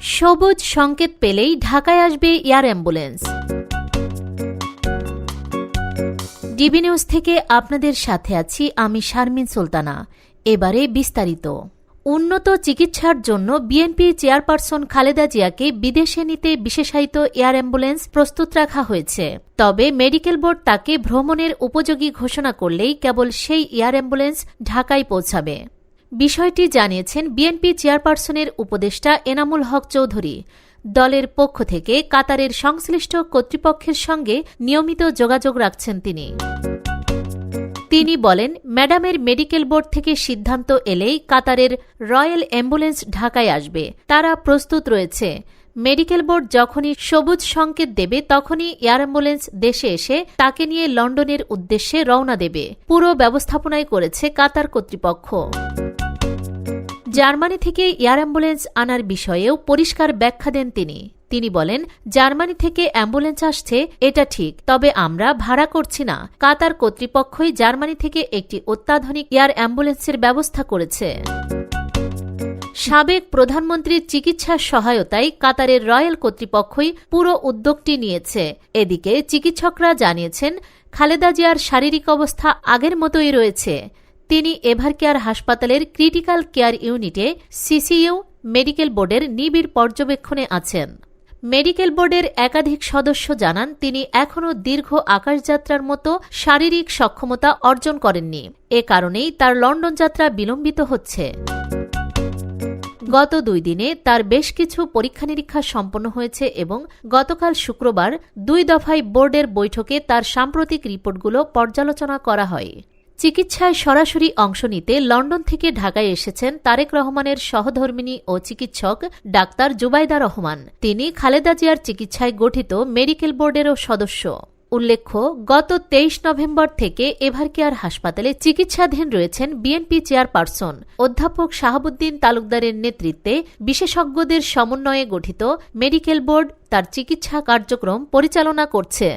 সবুজ সংকেত পেলেই ঢাকায় আসবে এয়ার অ্যাম্বুলেন্স। ডিবি নিউজ থেকে আপনাদের সাথে আছি আমি শারমিন সুলতানা। এবারে বিস্তারিত। উন্নত চিকিৎসার জন্য বিএনপি চেয়ারপারসন খালেদা জিয়াকে বিদেশে নিতে বিশেষায়িত এয়ার অ্যাম্বুলেন্স প্রস্তুত রাখা হয়েছে। তবে মেডিকেল বোর্ড তাকে ভ্রমণের উপযোগী ঘোষণা করলেই কেবল সেই এয়ার অ্যাম্বুলেন্স ঢাকায় পৌঁছাবে। বিষয়টি জানিয়েছেন বিএনপি চেয়ারপারসনের উপদেষ্টা এনামুল হক চৌধুরী। দলের পক্ষ থেকে কাতারের সংশ্লিষ্ট কর্তৃপক্ষের সঙ্গে নিয়মিত যোগাযোগ রাখছেন তিনি। তিনি বলেন, ম্যাডামের মেডিকেল বোর্ড থেকে সিদ্ধান্ত এলেই কাতারের রয়্যাল অ্যাম্বুলেন্স ঢাকায় আসবে। তারা প্রস্তুত রয়েছে। মেডিকেল বোর্ড যখনই সবুজ সংকেত দেবে, তখনই এয়ার অ্যাম্বুলেন্স দেশে এসে তাকে নিয়ে লন্ডনের উদ্দেশ্যে রওনা দেবে। পুরো ব্যবস্থাপনায় করেছে কাতার কর্তৃপক্ষ। জার্মানি থেকে এয়ার অ্যাম্বুলেন্স আনার বিষয়েও পরিষ্কার ব্যাখ্যা দেন তিনি। তিনি বলেন, জার্মানি থেকে অ্যাম্বুলেন্স আসছে, এটা ঠিক, তবে আমরা ভাড়া করছি না। কাতার কর্তৃপক্ষই জার্মানি থেকে একটি অত্যাধুনিক এয়ার অ্যাম্বুলেন্সের ব্যবস্থা করেছে। সাবেক প্রধানমন্ত্রীর চিকিৎসার সহায়তায় কাতারের রয়্যাল কর্তৃপক্ষই পুরো উদ্যোগটি নিয়েছে। এদিকে চিকিৎসকরা জানিয়েছেন, খালেদা জিয়ার শারীরিক অবস্থা আগের মতোই রয়েছে। তিনি এভার কেয়ার হাসপাতালের ক্রিটিক্যাল কেয়ার ইউনিটে সিসিইউ, মেডিকেল বোর্ডের নিবিড় পর্যবেক্ষণে আছেন। মেডিকেল বোর্ডের একাধিক সদস্য জানান, তিনি এখনও দীর্ঘ আকাশযাত্রার মতো শারীরিক সক্ষমতা অর্জন করেননি। এ কারণেই তার লন্ডন যাত্রা বিলম্বিত হচ্ছে। গত দুই দিনে তার বেশ কিছু পরীক্ষা নিরীক্ষা সম্পন্ন হয়েছে এবং গতকাল শুক্রবার দুই দফায় বোর্ডের বৈঠকে তার সাম্প্রতিক রিপোর্টগুলো পর্যালোচনা করা হয়। চিকিৎসায় সরাসরি অংশ নিতে লন্ডন থেকে ঢাকায় এসেছেন তারেক রহমানের সহধর্মিনী ও চিকিৎসক ডাক্তার জুবাইদা রহমান। তিনি খালেদা জিয়ার চিকিৎসায় গঠিত মেডিকেল বোর্ডেরও সদস্য। উল্লেখ্য, গত তেইশ নভেম্বর থেকে এভারকেয়ার হাসপাতালে চিকিৎসাধীন রয়েছেন বিএনপি চেয়ারপারসন, অধ্যাপক শাহাবুদ্দিন তালুকদারের নেতৃত্বে বিশেষজ্ঞদের সমন্বয়ে গঠিত মেডিকেল বোর্ড তার চিকিৎসা কার্যক্রম পরিচালনা করছে।